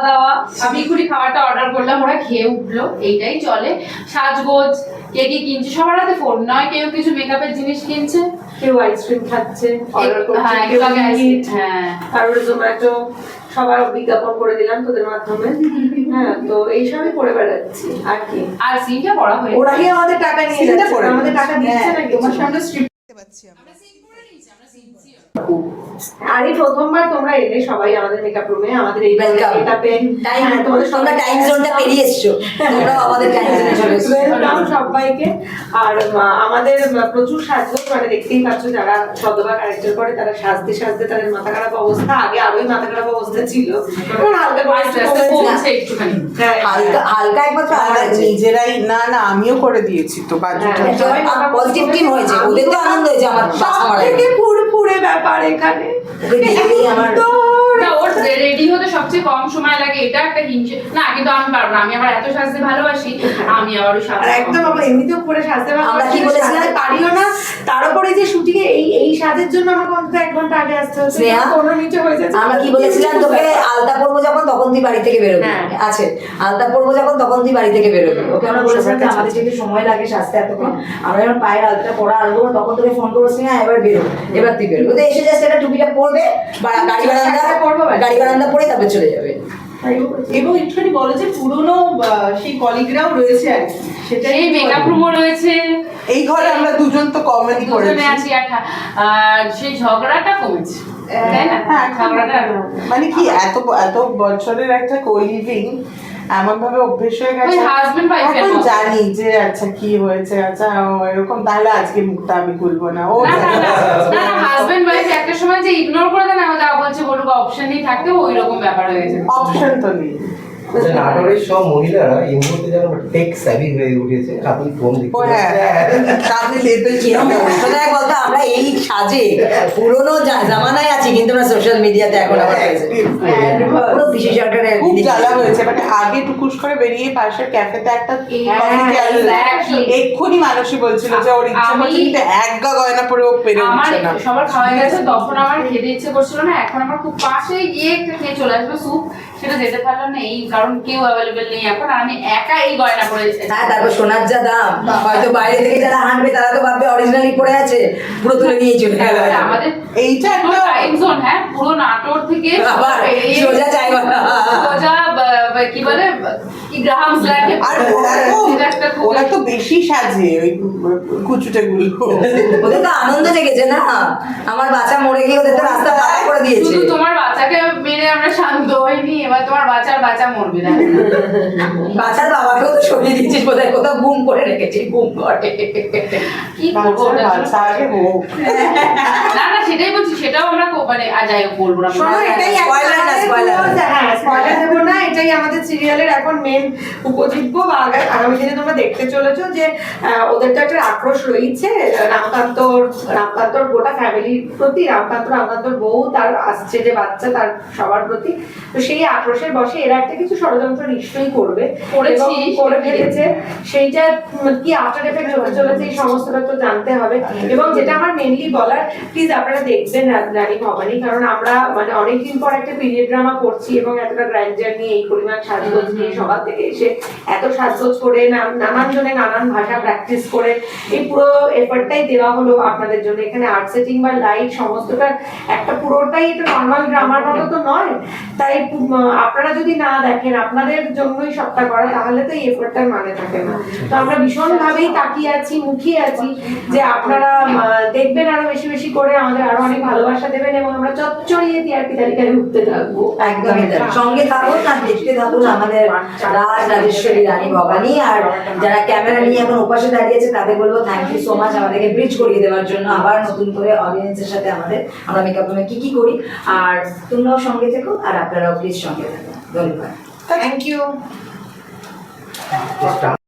খাওয়া দাওয়া আমি এক্ষুনি খাবারটা অর্ডার করলাম ওরা খেয়ে উঠল এইটাই চলে। সাজগোজ কে কি কিনছে সবার হাতে ফোন নয় কেউ কিছু মেকআপের জিনিস কিনছে। কেউ আইসক্রিম খাচ্ছে অর্ডার করছে হ্যাঁ কেউ হ্যাঁ। কারোর জোম্যাটো সবার বিজ্ঞাপন করে দিলাম তোদের মাধ্যমে। হ্যাঁ তো এইসবই করে বেড়াচ্ছি আর কি। আর সিনটা পড়া হয়ে ওরাই আমাদের টাকা নিয়ে যাচ্ছে। আমাদের টাকা দিচ্ছে হ্যাঁ, না তোমার সামনে স্ট্রিপ পাচ্ছি আমরা। আর এই প্রথমবার তোমরা এলে সবাই আমাদের মেকআপ রুমে আমাদের এই. মেকআপে টাইম তোমরা টাইম জোনটা পেরিয়ে এসছো। তোমরা আমাদের টাইম জোনে চলে এসছো। সবাইকে। আর আমাদের প্রচুর সাজগোজ মানে দেখতেই পাচ্ছ যারা সদবা ক্যারেক্টার করে তারা সাজতে সাজতে তাদের মাথা খারাপ অবস্থা। আগে আরোই মাথা খারাপ অবস্থা ছিল। এখন হালকা করে আস্তে আস্তে একটুখানি। হ্যাঁ, হালকা হালকা একমাত্র নিজেরাই না না আমিও করে দিয়েছি তো বাজুটা। হ্যাঁ, পজিটিভ টিম হয়েছে। ওদের তো আনন্দ হয়েছে আমার বাচ্চা মারা ব্যাপার এখানে ওকে রেডি হতে সবচেয়ে কম সময় লাগে এটা একটা হিংসে। না কিন্তু আমি পারব না আমি আবার এত সাজতে ভালোবাসি আমি আবার ওই সাজতে একদম আমরা এমনিতেও পরে সাজতে আমরা কি বলেছিলাম? পারিও না। তার উপরে যে শুটিং এ এই এই সাজের জন্য আমাকে অন্তত এক ঘণ্টা আগে আসতে হচ্ছে? কোনো নিচে হয়ে যাচ্ছে আমরা কি বলেছিলাম তোকে? আলতা পরবো যখন তখন তুই বাড়ি থেকে বেরোবি। হ্যাঁ। আছে। আলতা পরবো যখন তখন তুই বাড়ি থেকে বেরোবি। ওকে আমরা বলেছিলাম যে আমাদের যেহেতু সময় লাগে সাজতে এতক্ষণ আমরা যখন পায়ের আলতা পরা আলবো তখন তোকে ফোন করব না এবার বেরো। এবার তুই বেরো। ওদের এসে জাস্ট একটা টুপিটা পরবে বা- গাড়ি বারান্দা পরবো। গাড়ি বারান্দা পরে তারপরে চলে যাবে। এবং একটুখানি বলো যে পুরনো সেই কলিগরাও রয়েছে আর কি সেটাই এই মেকআপ রুমও রয়েছে। এই ঘরে আমরা দুজন তো কমেডি করেছি। আছি আর আর সেই ঝগড়াটা কমেছে তাই না? হ্যাঁ, ঝগড়াটা মানে কি এত এত বছরের একটা কোলিভিং এমন ভাবে অভ্যেস হয়ে গেছে? এখন জানি যে আচ্ছা কি হয়েছে? আচ্ছা এরকম তাহলে আজকে মুখটা আমি খুলবো না। ও না না না না হাজবেন্ড ওয়াইফ একটা সময় যে ইগনোর করে দেন বলছে বলুক অপশনই থাকতে ওই রকম ব্যাপার হয়ে গেছে। অপশন তো নেই। নাটোরের সব মহিলারা এই মুহূর্তে যেন টেক স্যাভি হয়ে উঠেছে ফোন দেখতে হ্যাঁ আমরা সাজে পুরোনো জামানায় আছি কিন্তু আমরা সোশ্যাল মিডিয়াতে এখন আবার পুরো পিসি সরকারের খুব জ্বালা হয়েছে মানে আগে টুকুস করে বেরিয়ে পাশের ক্যাফেতে একটা হ্যাঁ, এক্ষুনি মানুষই বলছিল যে ওর ইচ্ছা করছে কিন্তু এক গা গয়না পরে ও পেরে উঠছে না। সবার খাওয়া গেছে তখন আমার খেতে ইচ্ছে করছিল না এখন আমার খুব পাশে গিয়ে একটা খেয়ে চলে আসবে স্যুপ সেটা যেতে পারলাম না এই কারণ কেউ অ্যাভেলেবেল নেই এখন আমি একা এই গয়না পরে হ্যাঁ তারপর সোনার যা দাম হয়তো বাইরে থেকে যারা হাঁটবে তারা তো ভাববে অরিজিনালি পরে আছে পুরো তুলে নিয়ে চলে আমাদের এইটা একটা টাইম জোন হ্যাঁ পুরো নাটোর থেকে আবার বেরিয়ে- সোজা চাইবানা। সোজা বা- বা- কি বলে কি গ্রাহাম স্ল্যাগে আর ওরা তো বেশি সাজে ওই কুচুটে গুলো ওদের তো আনন্দ জেগেছে না? আমার বাচ্চা মরে গিয়ে ওদের তো রাস্তা করে দিয়েছে। তোমার বাচ্চাকে মেরে আমরা শান্ত হইনি এবার তোমার বাচ্চার বাচ্চা মরবে না বাচ্চার বাবাকেও তো সরিয়ে দিয়েছিস বোধহয় কোথাও গুম করে রেখেছিস গুম করে কি করব না না সেটাই বলছি সেটাও আমরা মানে আজ যাই হোক বলব না। এটাই না। হ্যাঁ স্পয়লার দেবো না এটাই আমাদের সিরিয়ালের এখন মেন উপজীব্য বা আগামী দিনে তোমরা দেখতে চলেছো যে ওদের তো একটা আক্রোশ রয়েছে রামকান্তর রামকান্তর গোটা ফ্যামিলির প্রতি রামকান্ত রামকান্তর বউ তার আসছে যে বাচ্চা তার সবার প্রতি। তো সেই আক্রোশের বসে এরা একটা কিছু ষড়যন্ত্র নিশ্চয়ই করবে। করে ফেলেছে। সেইটা কি আফটার এফেক্ট হতে চলেছে এই সমস্তটা তো জানতে হবে। এবং যেটা আমার মেনলি বলার প্লিজ আপনারা দেখবেন রানী ভবানী কারণ আমরা মানে অনেকদিন পর একটা পিরিয়ড ড্রামা করছি এবং এতটা গ্র্যান্ডার নিয়ে এই পরিমাণ সাজগোজ নিয়ে সবার থেকে এসে এত সাজগোজ করে নানান জনে নানান ভাষা প্র্যাকটিস করে। এই পুরো এফার্টটাই দেওয়া হলো আপনাদের জন্য। এখানে আর্ট সেটিং বা লাইট সমস্তটা একটা পুরোটাই এটা নর্মাল ড্রামার মতো তো নয়। তাই আপনারা যদি না দেখেন আপনাদের জন্যই সবটা করা তাহলে তো এই এফোর্টটার মানে থাকে না। তো আমরা ভীষণ ভাবেই তাকিয়ে আছি মুখিয়ে আছি যে আপনারা দেখবেন আরও বেশি বেশি করে আমাদের আরও অনেক ভালোবাসা দেবেন এবং আমরা চচ্চড়িয়ে টিআরপি তালিকায় উঠতে থাকব। একদমই। সঙ্গে থাকুন আর দেখতে থাকুন আমাদের রাজ রাজেশ্বরী রানী ভবানী আর যারা ক্যামেরা নিয়ে এখন উপাসে দাঁড়িয়েছে তাদের বলব থ্যাংক ইউ সো মাচ আমাদেরকে ব্রিজ করিয়ে দেওয়ার জন্য। আবার নতুন করে অডিয়েন্সের সাথে আমাদের আমরা মেকআপ রুমে কি কি করি। আর তোমরাও সঙ্গে থেকো আর আপনারাও প্লিজ সঙ্গে থাকো। ধন্যবাদ। Thank you